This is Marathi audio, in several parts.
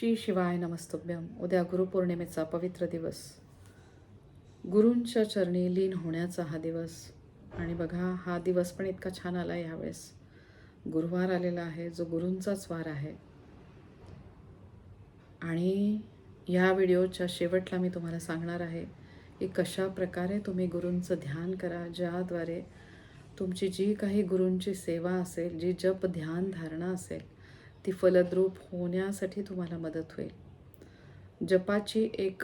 श्री शिवाय नमस्तुभ्यम उद्या गुरुपौर्णिमेचा पवित्र दिवस. गुरूंच्या चरणी लीन होण्याचा हा दिवस. आणि बघा हा दिवस पण इतका छान आला यावेळेस. गुरुवार आलेला आहे जो गुरूंचाच वार आहे. आणि या व्हिडिओच्या शेवटला मी तुम्हाला सांगणार आहे की कशा प्रकारे तुम्ही गुरूंचं ध्यान करा ज्याद्वारे तुमची जी काही गुरूंची सेवा असेल जी जप ध्यान धारणा असेल ती फलद्रूप होण्यासाठी तुम्हाला मदत होईल. जपाची एक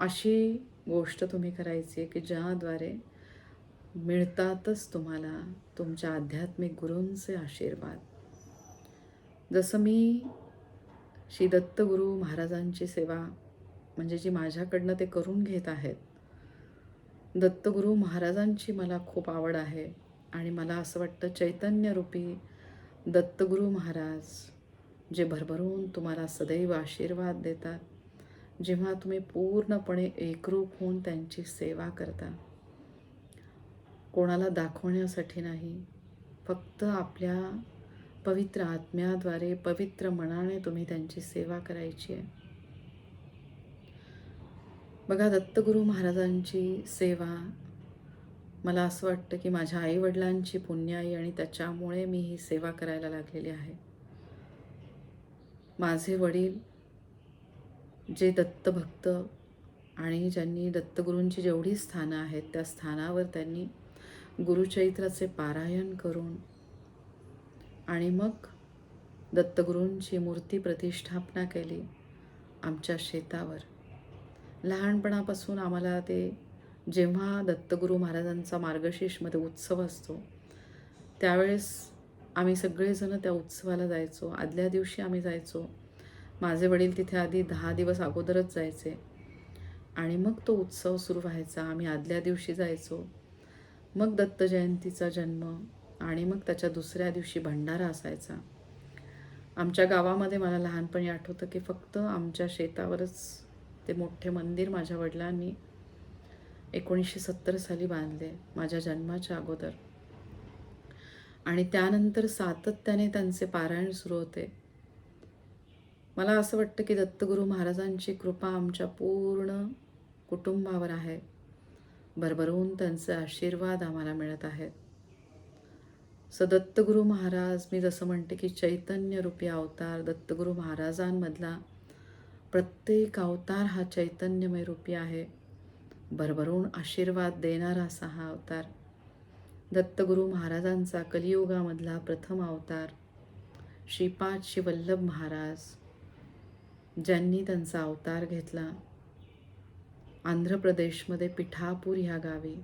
अशी गोष्ट तुम्ही करायची आहे की ज्याद्वारे मिळतातच तुम्हाला तुमच्या आध्यात्मिक गुरूंचे आशीर्वाद. जसं मी श्री दत्तगुरू महाराजांची सेवा म्हणजे जी माझ्याकडनं ते करून घेत आहेत दत्तगुरू महाराजांची मला खूप आवड आहे आणि मला असं वाटतं चैतन्यरूपी दत्तगुरू महाराज जे भरभरून तुम्हाला सदैव आशीर्वाद देतात जेव्हा तुम्ही पूर्णपणे एकरूप होऊन त्यांची सेवा करता. कोणाला दाखवण्यासाठी नाही फक्त आपल्या पवित्र आत्म्याद्वारे पवित्र मनाने तुम्ही त्यांची सेवा करायची आहे. बघा दत्तगुरू महाराजांची सेवा मला असं वाटतं की माझ्या आईवडिलांची पुण्याई आणि त्याच्यामुळे मी ही सेवा करायला लागलेली आहे. माझे वडील जे दत्तभक्त आणि ज्यांनी दत्तगुरूंची जेवढी स्थानं आहेत त्या स्थानावर त्यांनी गुरुचरित्राचे पारायण करून आणि मग दत्तगुरूंची मूर्ती प्रतिष्ठापना केली आमच्या शेतावर. लहानपणापासून आम्हाला ते जेव्हा दत्तगुरू महाराजांचा मार्गशीर्षमध्ये उत्सव असतो त्यावेळेस आम्ही सगळेजण त्या उत्सवाला जायचो. आदल्या दिवशी आम्ही जायचो. माझे वडील तिथे आधी दहा दिवस अगोदरच जायचे. आणि मग तो उत्सव सुरू व्हायचा. आम्ही आदल्या दिवशी जायचो. मग दत्त जयंतीचा जन्म आणि मग त्याच्या दुसऱ्या दिवशी भंडारा असायचा. आमच्या गावामध्ये मला लहानपणी आठवतं की फक्त आमच्या शेतावरच ते मोठे मंदिर माझ्या वडिलांनी एकोणीसशे सत्तर साली बांधले माझ्या जन्माच्या अगोदर. आणि त्यानंतर सातत्याने त्यांचे पारायण सुरू होते. मला असं वाटतं की दत्तगुरू महाराजांची कृपा आमच्या पूर्ण कुटुंबावर आहे. भरभरून त्यांचे आशीर्वाद आम्हाला मिळत आहेत. स दत्तगुरू महाराज मी जसं म्हणते की चैतन्यरूपी अवतार दत्तगुरू महाराजांमधला प्रत्येक अवतार हा चैतन्यमय रूपी आहे. भरभरून आशीर्वाद देणारा असा हा अवतार. दत्तगुरू महाराजांचा कलियुगामधला प्रथम अवतार. श्रीपाद शिवल्लभ महाराज ज्यांनी त्यांचा अवतार घेतला. आंध्र प्रदेशमध्ये पिठापूर ह्या गावी.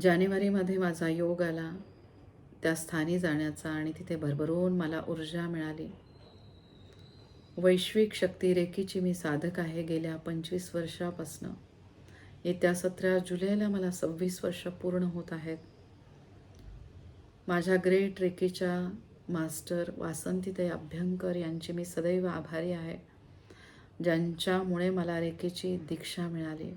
जानेवारीमध्ये माझा योग आला. त्या स्थानी जाण्याचा आणि तिथे भरभरून मला ऊर्जा मिळाली. वैश्विक शक्ती रेखीची मी साधक आहे गेल्या पंचवीस वर्षापासनं. येत्या सतरा जुलैला मला सव्वीस वर्ष पूर्ण होत आहेत. माझ्या ग्रेट रेखीच्या मास्टर वासंतीताई अभ्यंकर यांची मी सदैव आभारी आहे ज्यांच्यामुळे मला रेखेची दीक्षा मिळाली.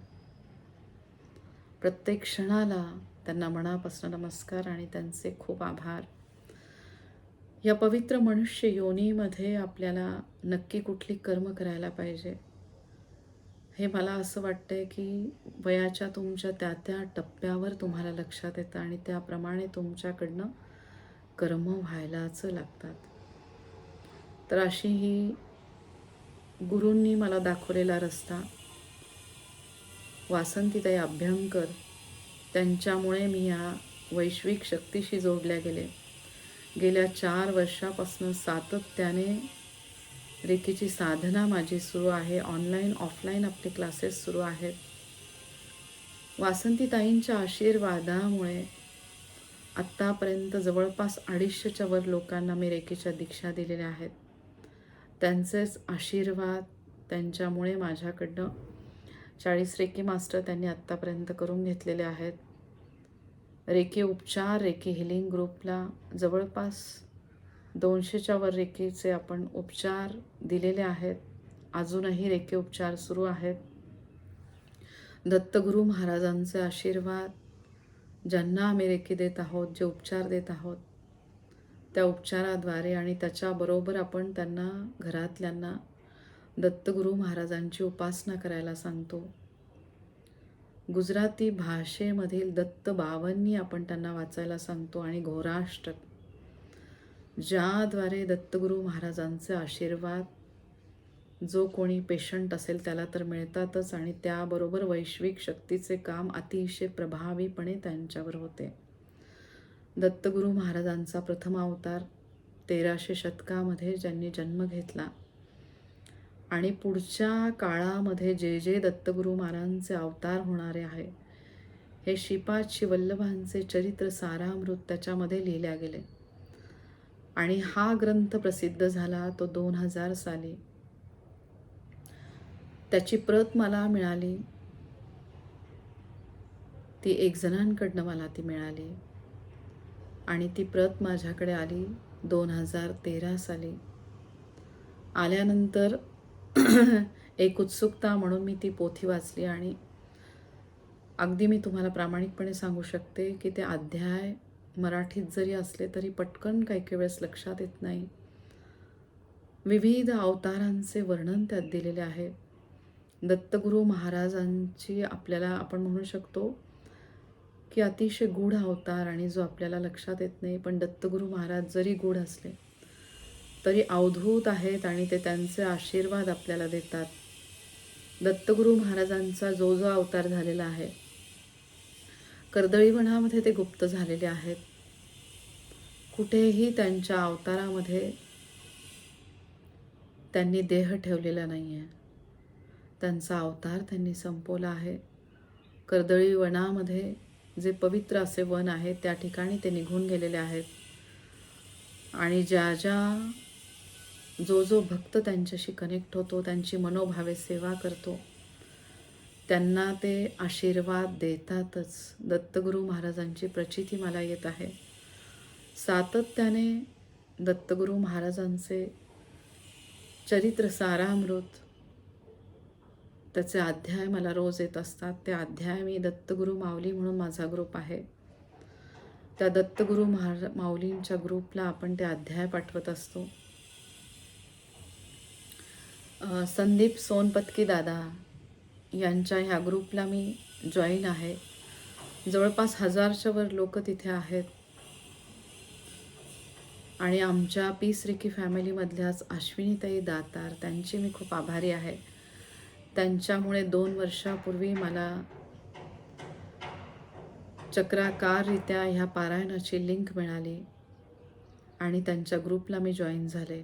प्रत्येक क्षणाला त्यांना मनापासून नमस्कार आणि त्यांचे खूप आभार. या पवित्र मनुष्य योनीमध्ये आपल्याला नक्की कुठली कर्म करायला पाहिजे? हे मला असं वाटतंय की वयाच्या तुमच्या त्या त्या टप्प्यावर तुम्हाला लक्षात येतं आणि त्याप्रमाणे तुमच्याकडनं कर्म व्हायलाच लागतात. तर अशी ही गुरूंनी मला दाखवलेला रस्ता. वासंतीताई अभ्यंकर त्यांच्यामुळे मी या वैश्विक शक्तीशी जोडल्या गेले. गेल्या चार वर्षापासून सातत्याने रेखीची साधना माझी सुरू आहे. ऑनलाईन ऑफलाईन आपले क्लासेस सुरू आहेत. वासंतीताईंच्या आशीर्वादामुळे आत्तापर्यंत जवळपास अडीचशेच्या वर लोकांना मी रेखेच्या दीक्षा दिलेल्या आहेत. त्यांचेच आशीर्वाद त्यांच्यामुळे माझ्याकडनं चाळीस रेकी मास्टर त्यांनी आत्तापर्यंत करून घेतलेले आहेत. रेके उपचार रेके हिलिंग ग्रुपला जवळपास दोनशेच्या वर रेकेचे आपण उपचार दिलेले आहेत. अजूनही रेके उपचार सुरू आहेत. दत्तगुरू महाराजांचे आशीर्वाद ज्यांना आम्ही रेके देत आहोत जे उपचार देत आहोत त्या उपचाराद्वारे आणि त्याच्याबरोबर आपण त्यांना घरातल्यांना दत्तगुरू महाराजांची उपासना करायला सांगतो. गुजराती भाषेमधील दत्त बावन्नी आपण त्यांना वाचायला सांगतो आणि घोराष्टक ज्याद्वारे दत्तगुरू महाराजांचे आशीर्वाद जो कोणी पेशंट असेल त्याला तर मिळतातच आणि त्याबरोबर वैश्विक शक्तीचे काम अतिशय प्रभावीपणे त्यांच्यावर होते. दत्तगुरू महाराजांचा प्रथम अवतार तेराशे शतकामध्ये ज्यांनी जन्म घेतला. आणि पुढच्या काळामध्ये जे जे दत्तगुरू महाराजांचे अवतार होणारे आहे हे श्रीपाद शिवल्लभांचे चरित्र सारामृत त्याच्यामध्ये लिहिल्या गेले. आणि हा ग्रंथ प्रसिद्ध झाला तो दोन हजार साली. त्याची प्रत मला मिळाली. ती एक जणांकडनं मला ती मिळाली. आणि ती प्रत माझ्याकडे आली दोन हजार तेरा साली. आल्यानंतर एक उत्सुकता म्हणून मी ती पोथी वाचली आणि अगदी मी तुम्हाला प्रामाणिकपणे सांगू शकते की ते अध्याय मराठीत जरी असले तरी पटकन काही काही वेळेस लक्षात येत नाही. विविध अवतारांचे वर्णन त्यात दिलेले आहे. दत्तगुरू महाराजांची आपल्याला आपण म्हणू शकतो की अतिशय गूढ अवतार आणि जो आपल्याला लक्षात येत नाही पण दत्तगुरू महाराज जरी गूढ असले तरी अवधूत आहेत आणि ते त्यांचे आशीर्वाद आपल्याला देतात. दत्तगुरू महाराजांचा जो जो अवतार झालेला आहे. कर्दळीवनामध्ये ते गुप्त झालेले आहेत. कुठेही त्यांच्या अवतारामध्ये त्यांनी देह ठेवलेला नाही आहे त्यांचा अवतार त्यांनी संपवला आहे. कर्दळी वनामध्ये जे पवित्र असे वन आहे त्या ठिकाणी ते निघून गेलेले आहेत. आणि ज्या ज्या जो जो भक्त त्यांच्याशी कनेक्ट होतो त्यांची मनोभावे सेवा करतो त्यांना ते आशीर्वाद देतातच. दत्तगुरू महाराजांची प्रचिती मला येत आहे. सातत्याने दत्तगुरू महाराजांचे चरित्र सारामृत त्याचे अध्याय मला रोज येत असतात. ते अध्याय मी दत्तगुरू माऊली म्हणून माझा ग्रुप आहे. त्या दत्तगुरू महारा माऊलींच्या ग्रुपला आपण ते अध्याय पाठवत असतो. संदीप सोनपतकी दादा यांच्या ह्या ग्रुपला मी जॉईन आहे. जवळपास हजारच्या वर लोक तिथे आहेत. आणि आमच्या पी रिकी फॅमिलीमधल्याच अश्विनीताई दातार त्यांची मी खूप आभारी आहे. त्यांच्यामुळे दोन वर्षापूर्वी मला चक्राकाररित्या ह्या पारायणाची लिंक मिळाली आणि त्यांच्या ग्रुपला मी जॉईन झाले.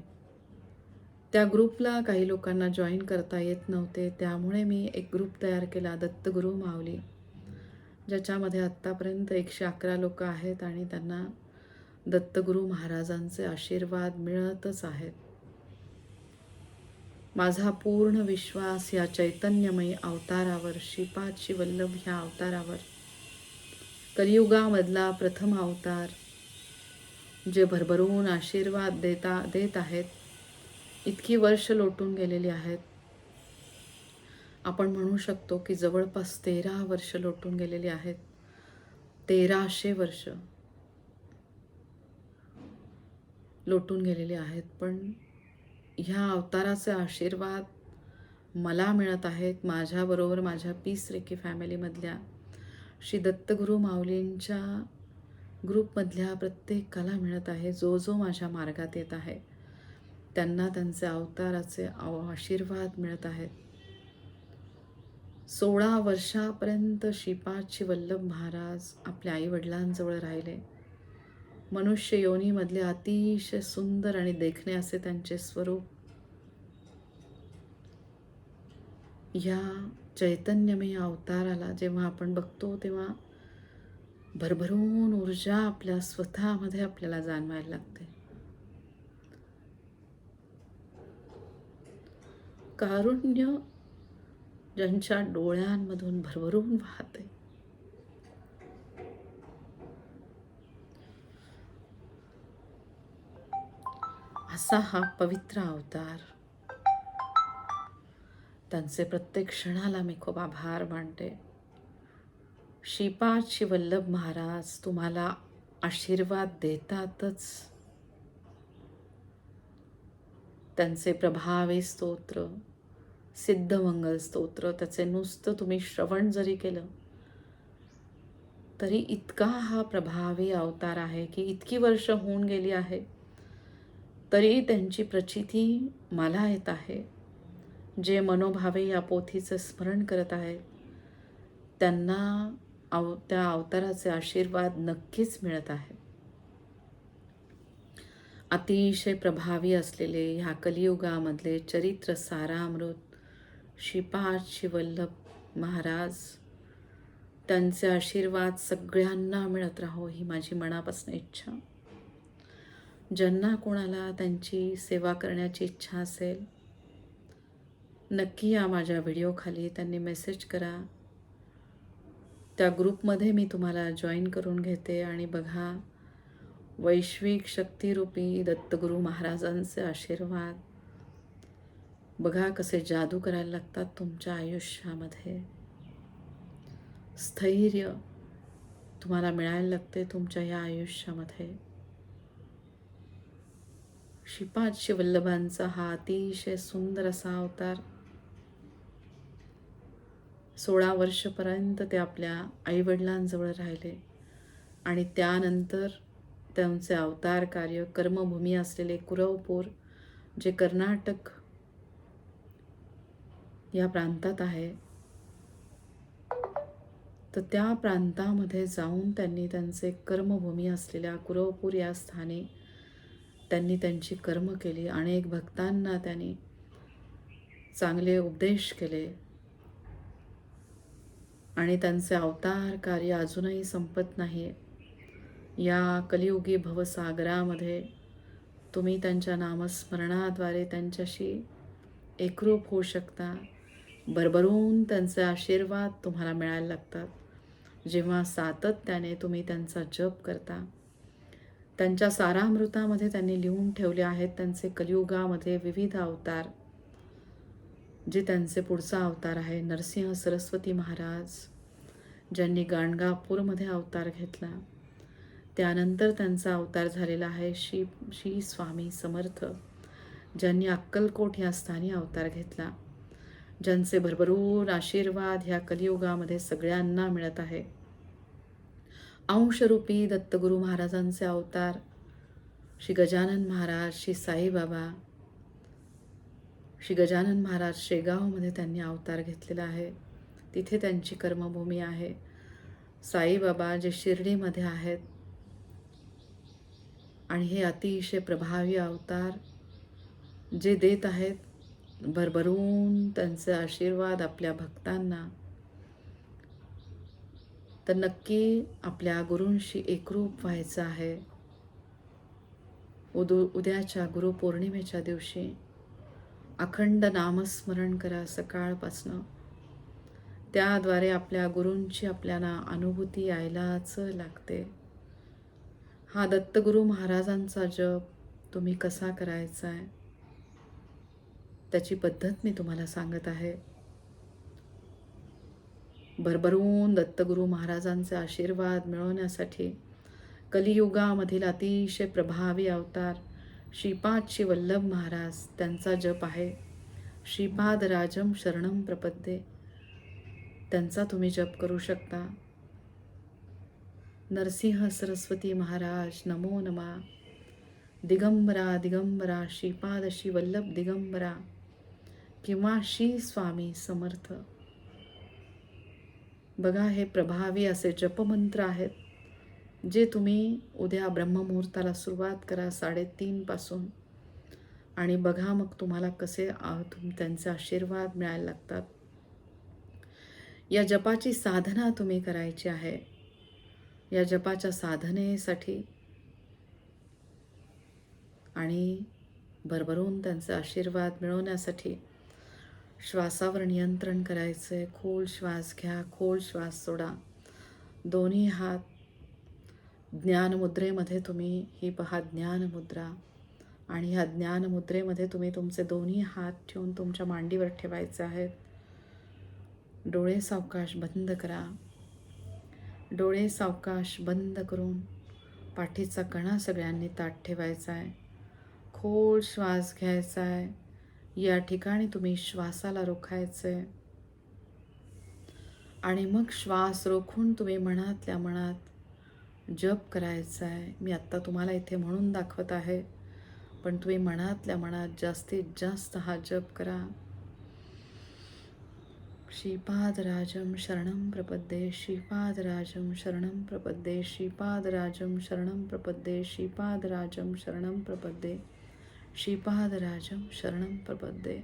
त्या ग्रुपला काही लोकांना जॉईन करता येत नव्हते त्यामुळे मी एक ग्रुप तयार केला दत्तगुरू माऊली ज्याच्यामध्ये आत्तापर्यंत एकशे अकरा लोक आहेत आणि त्यांना दत्तगुरू महाराजांचे आशीर्वाद मिळतच आहेत. माझा पूर्ण विश्वास या चैतन्यमयी अवतारावर श्रीपाद शिवल्लभ ह्या अवतारावर. कलियुगामधला प्रथम अवतार जे भरभरून आशीर्वाद देता देत आहेत इतकी वर्ष लोटून गेलेली आहेत. आपण म्हणू शकतो की जवळपास तेरा वर्ष लोटून गेलेली आहेत. तेराशे वर्ष लोटून गेलेली आहेत. पण ह्या अवताराचे आशीर्वाद मला मिळत आहेत. माझ्याबरोबर माझ्या पीस रेकी फॅमिलीमधल्या श्री दत्तगुरू माऊलींच्या ग्रुपमधल्या प्रत्येकाला मिळत आहे. जो जो माझ्या मार्गात येत आहे. त्यांना त्यांचे अवताराचे आव- आशीर्वाद मिळत आहेत. सोळा वर्षापर्यंत शिपाची वल्लभ महाराज आपल्या आईवडिलांजवळ राहिले. मनुष्य योनीमधले अतिशय सुंदर आणि देखणे असे त्यांचे स्वरूप. ह्या चैतन्यमय अवताराला जेव्हा आपण बघतो तेव्हा भरभरून ऊर्जा आपल्या स्वतःमध्ये आपल्याला जाणवायला लागते. कारुण्य ज्यांच्या डोळ्यांमधून भरभरून वाहते. असा हा पवित्र अवतार. त्यांचे प्रत्येक क्षणाला मी खूप आभार मानते. श्रीपाद वल्लभ महाराज तुम्हाला आशीर्वाद देतातच. त्यांचे प्रभावी स्तोत्र सिद्धमंगल स्तोत्र त्याचे नुसतं तुम्ही श्रवण जरी केलं तरी इतका हा प्रभावी अवतार आहे की इतकी वर्ष होऊन गेली आहे तरी त्यांची प्रचिती मला येत आहे. जे मनोभावे या पोथीचं स्मरण करत आहेत त्यांना अव त्या अवताराचे आशीर्वाद नक्कीच मिळत आहे. अतिशय प्रभावी असलेले ह्या कलियुगामधले चरित्र सारामृत श्रीपाद शिवल्लभ महाराज त्यांचे आशीर्वाद सगळ्यांना मिळत राहो ही माझी मनापासून इच्छा. ज्यांना कोणाला त्यांची सेवा करण्याची इच्छा असेल नक्की या माझ्या व्हिडिओखाली त्यांनी मेसेज करा. त्या ग्रुपमध्ये मी तुम्हाला जॉईन करून घेते आणि बघा वैश्विक शक्तिरूपी दत्तगुरू महाराजांचे आशीर्वाद. बघा कसे जादू करायला लागतात तुमच्या आयुष्यामध्ये. स्थैर्य तुम्हाला मिळायला लागते तुमच्या या आयुष्यामध्ये. श्रीपाद शिवल्लभांचा हा अतिशय सुंदर असा अवतार सोळा वर्षपर्यंत ते आपल्या आईवडिलांजवळ राहिले आणि त्यानंतर त्यांचे अवतार कार्य कर्मभूमी असलेले कुरवपूर जे कर्नाटक या प्रांतात आहे तर त्या प्रांतामध्ये जाऊन त्यांनी त्यांचे कर्मभूमी असलेल्या कुरवपूर या स्थानी त्यांनी त्यांची कर्म केली. अनेक भक्तांना त्यांनी चांगले उपदेश केले. आणि त्यांचे अवतार कार्य अजूनही संपत नाही या कलियुगी भवसागरामध्ये तुम्ही त्यांच्या नामस्मरणाद्वारे त्यांच्याशी एकरूप होऊ शकता. भरभरून त्यांचे आशीर्वाद तुम्हाला मिळायला लागतात. जेव्हा सातत्याने तुम्ही त्यांचा जप करता त्यांच्या सारामृतामध्ये त्यांनी लिहून ठेवले आहेत त्यांचे कलियुगामध्ये विविध अवतार जे त्यांचे पुढचा अवतार आहे नरसिंह सरस्वती महाराज ज्यांनी गाणगापूरमध्ये अवतार घेतला. त्यानंतर त्यांचा अवतार झालेला आहे श्री श्री स्वामी समर्थ ज्यांनी अक्कलकोट या स्थानी अवतार घेतला. ज्यांचे भरभरून आशीर्वाद ह्या कलियुगामध्ये सगळ्यांना मिळत आहे. अंशरूपी दत्तगुरू महाराजांचे अवतार श्री गजानन महाराज श्री साईबाबा श्री गजानन महाराज शेगावमध्ये त्यांनी अवतार घेतलेला आहे. तिथे त्यांची कर्मभूमी आहे. साईबाबा जे शिर्डीमध्ये आहेत आणि हे अतिशय प्रभावी अवतार जे देत आहेत भरभरून त्यांचे आशीर्वाद आपल्या भक्तांना तर नक्की आपल्या गुरूंशी एकरूप व्हायचं आहे. उदू उद्याच्या गुरुपौर्णिमेच्या दिवशी अखंड नामस्मरण करा सकाळपासनं. त्याद्वारे आपल्या गुरूंची आपल्याला अनुभूती यायलाच लागते. हा दत्तगुरू महाराजांचा जप तुम्ही कसा करायचा आहे त्याची पद्धत मी तुम्हाला सांगत आहे. भरभरून दत्तगुरू महाराजांचे आशीर्वाद मिळवण्यासाठी कलियुगामधील अतिशय प्रभावी अवतार श्रीपाद श्री वल्लभ महाराज त्यांचा जप आहे. श्रीपाद राजम शरणम प्रपद्ये. त्यांचा तुम्ही जप करू शकता. नरसिंह सरस्वती महाराज नमो नमा. दिगंबरा दिगंबरा श्रीपादशी वल्लभ दिगंबरा. किंवा श्री स्वामी समर्थ. बघा हे प्रभावी असे जपमंत्र आहेत जे तुम्ही उद्या ब्रह्ममुहूर्ताला सुरुवात करा साडेतीनपासून आणि बघा मग तुम्हाला कसे तुम त्यांचे आशीर्वाद मिळायला लागतात. या जपाची साधना तुम्ही करायची आहे. या जपाच्या साधनेसाठी. आणि भरभरून त्यांचे आशीर्वाद मिळवण्यासाठी श्वासावर नियंत्रण करायचं. आहे खोल श्वास घ्या खोल श्वास सोडा. दोन्ही हात ज्ञानमुद्रेमध्ये तुम्ही ही पहा ज्ञानमुद्रा. आणि ह्या ज्ञानमुद्रेमध्ये तुम्ही तुमचे दोन्ही हात ठेवून तुमच्या मांडीवर ठेवायचे आहेत. डोळे सावकाश बंद करा. डोळे सावकाश बंद करून पाठीचा कणा सगळ्यांनी ताट ठेवायचा आहे खोल श्वास घ्यायचा आहे या ठिकाणी तुम्ही श्वासाला रोखायचं आहे आणि मग श्वास रोखून तुम्ही मनातल्या मनात जप करायचा आहे मी आत्ता तुम्हाला इथे म्हणून दाखवत आहे. पण तुम्ही मनातल्या मनात जास्तीत जास्त हा जप करा. श्रीपादराजं शरणं प्रपद्ये श्रीपादराजं शरणं प्रपद्ये श्रीपादराजं शरणं प्रपद्ये श्रीपादराजं शरणं प्रपद्ये श्रीपादराजं शरणं प्रपद्ये।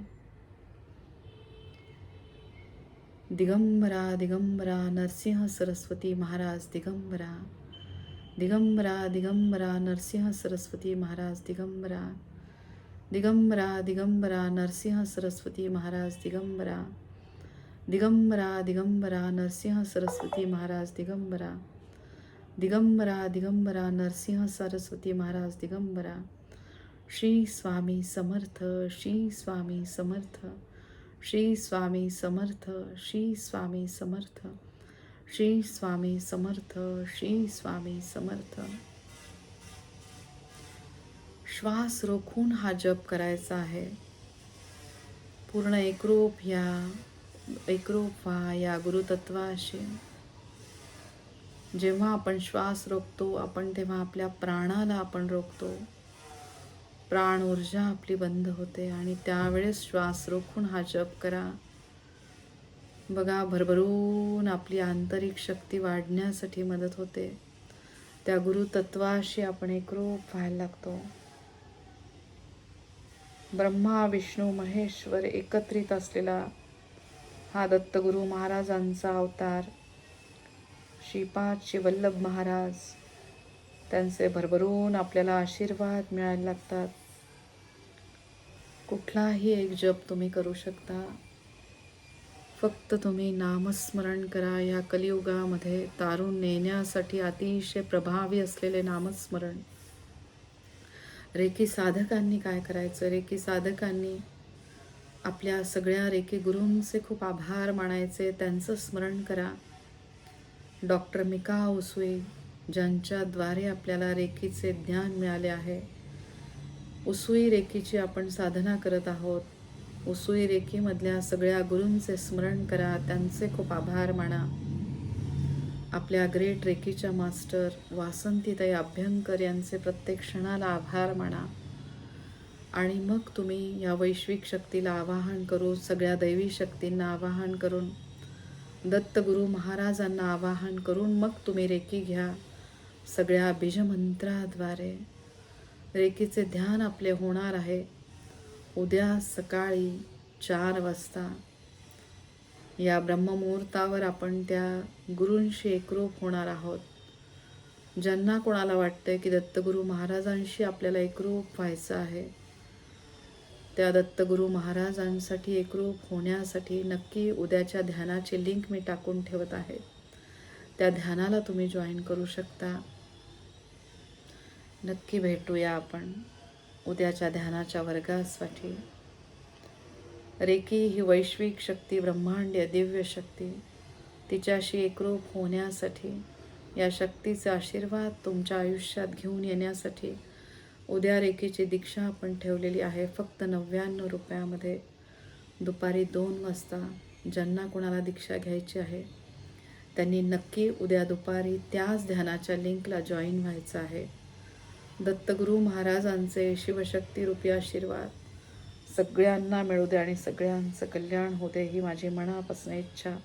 दिगंबरा दिगंबरा नरसिंह सरस्वती महाराज दिगंबरा। दिगंबरा दिगंबरा नरसिंह सरस्वती महाराज दिगंबरा। दिगंबरा दिगंबरा नरसिंह सरस्वती महाराज दिगंबरा। दिगंबरा दिगंबरा नरसिंह सरस्वती महाराज दिगंबरा. दिगंबरा दिगंबरा नरसिंह सरस्वती महाराज दिगंबरा. श्री स्वामी समर्थ श्री स्वामी समर्थ. श्री स्वामी समर्थ श्री स्वामी समर्थ. श्री स्वामी समर्थ श्री स्वामी समर्थ. श्वास रोखून हा जप करायचा आहे. पूर्ण एकरूप या एकरूप व्हा या गुरुतत्वाशी. जेव्हा आपण श्वास रोखतो आपण तेव्हा आपल्या प्राणाला आपण रोखतो. प्राण ऊर्जा आपली बंद होते आणि त्यावेळेस श्वास रोखून हा जप करा. बघा भरभरून आपली आंतरिक शक्ती वाढण्यासाठी मदत होते. त्या गुरुतत्वाशी आपण एकरूप व्हायला लागतो. ब्रह्मा विष्णू महेश्वर एकत्रित असलेला हा दत्तगुरु महाराजांचा अवतार. श्रीपाद शिवल्लभ महाराज त्यांचे भरभरून आपल्याला आशीर्वाद मिळायला लागतात. कुठलाही एक जप तुम्ही करू शकता. फक्त तुम्ही नामस्मरण करा. या कलियुगामध्ये तारून नेण्यासाठी अतिशय प्रभावी असलेले नामस्मरण. रेकी साधकांनी काय करायचं? रेकी साधकांनी आपल्या सगळ्या रेखी गुरूंचे खूप आभार मानायचे. त्यांचं स्मरण करा. डॉक्टर मिका उसूई ज्यांच्याद्वारे आपल्याला रेखीचे ज्ञान मिळाले आहे. उसुई रेखीची आपण साधना करत आहोत. उसुई रेखीमधल्या सगळ्या गुरूंचे स्मरण करा. त्यांचे खूप आभार माना. आपल्या ग्रेट रेखीच्या मास्टर वासंतीताई अभ्यंकर यांचे प्रत्येक क्षणाला आभार माना. आणि मग तुम्ही या वैश्विक शक्तीला आवाहन करून सगळ्या दैवी शक्तींना आवाहन करून दत्तगुरु महाराजांना आवाहन करून मग तुम्ही रेकी घ्या सगळ्या बीजमंत्राद्वारे रेकीचे ध्यान आपले होणार आहे. उद्या सकाळी चार वाजता. या ब्रह्ममुहूर्तावर आपण त्या गुरूंशी एकरूप होणार आहोत. ज्यांना कोणाला वाटतंय की दत्तगुरू महाराजांशी आपल्याला एकरूप व्हायचं आहे त्या दत्तगुरू महाराजांसाठी एकरूप होण्यासाठी नक्की उद्याच्या ध्यानाची लिंक मी टाकून ठेवत आहे. त्या ध्यानाला तुम्ही जॉईन करू शकता. नक्की भेटूया आपण उद्याच्या ध्यानाच्या वर्गासाठी. रेकी ही वैश्विक शक्ती ब्रह्मांडीय दिव्य शक्ती तिच्याशी एकरूप होण्यासाठी या शक्तीचा आशीर्वाद तुमच्या आयुष्यात घेऊन येण्यासाठी उद्या रेखेची दीक्षा आपण ठेवलेली आहे. फक्त नव्याण्णव रुपयामध्ये दुपारी दोन वाजता ज्यांना कोणाला दीक्षा घ्यायची आहे त्यांनी नक्की उद्या दुपारी त्याच ध्यानाच्या लिंकला जॉईन व्हायचं आहे. दत्तगुरू महाराजांचे शिवशक्ती रूपी आशीर्वाद. सगळ्यांना मिळू दे आणि सगळ्यांचं कल्याण होते ही माझी मनापासून इच्छा.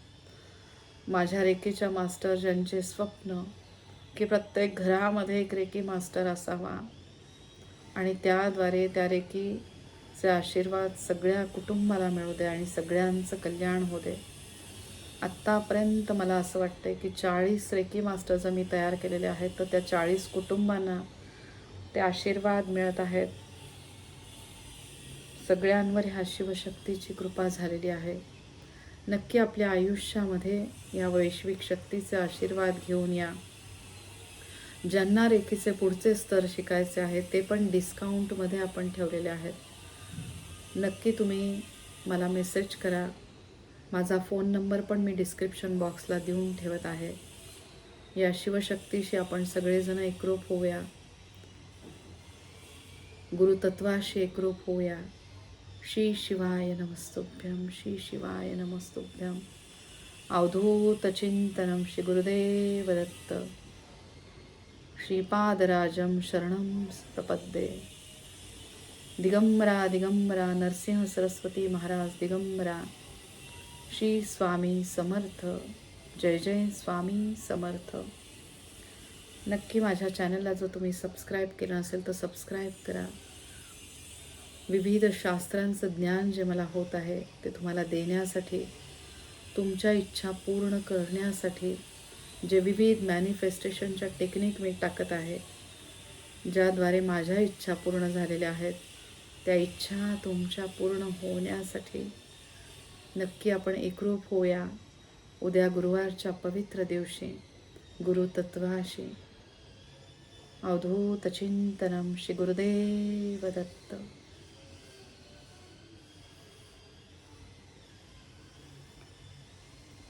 माझ्या रेखेच्या मास्टर ज्यांचे स्वप्न की प्रत्येक घरामध्ये एक रेकी मास्टर असावा आणि त्याद्वारे त्या रेकीचे आशीर्वाद सगळ्या कुटुंबाला मिळू दे आणि सगळ्यांचं कल्याण होऊ दे. आत्तापर्यंत मला असं वाटतं की चाळीस रेकी जर मी तयार केलेले आहेत तर त्या चाळीस कुटुंबांना ते आशीर्वाद मिळत आहेत. सगळ्यांवर ह्या शिवशक्तीची कृपा झालेली आहे. नक्की आपल्या आयुष्यामध्ये या वैश्विक शक्तीचे आशीर्वाद घेऊन या. ज्यांना रेखीचे पुढचे स्तर शिकायचे आहेत ते पण डिस्काउंटमध्ये आपण ठेवलेले आहेत. नक्की तुम्ही मला मेसेज करा. माझा फोन नंबर पण मी डिस्क्रिप्शन बॉक्सला देऊन ठेवत आहे. या शिवशक्तीशी आपण सगळेजण एकरूप होऊया. गुरुतत्वाशी एकरूप होऊया. श्री शिवाय नमस्तुभ्यम श्री शिवाय नमस्तुभ्यम अवधूतचिंतनम श्री गुरुदेव दत्त श्रीपादराजं शरणं प्रपद्ये। दिगंबरा दिगंबरा नरसिंह सरस्वती महाराज दिगंबरा। श्री स्वामी समर्थ। जय जय स्वामी समर्थ। नक्की माझ्या चॅनलला जर तुम्ही सबस्क्राईब केला असेल तर सबस्क्राईब करा. विविध शास्त्रांचं ज्ञान जे मला होत आहे ते तुम्हाला देण्यासाठी तुमच्या इच्छा पूर्ण करण्यासाठी जे विविध मॅनिफेस्टेशनच्या टेक्निक मी टाकत आहे ज्याद्वारे माझ्या इच्छा पूर्ण झालेल्या आहेत त्या इच्छा तुमच्या पूर्ण होण्यासाठी नक्की आपण एकरूप होऊया. उद्या गुरुवारच्या पवित्र दिवशी गुरुतत्वाशी. अवधूतचिंतनम श्री गुरुदेव दत्त.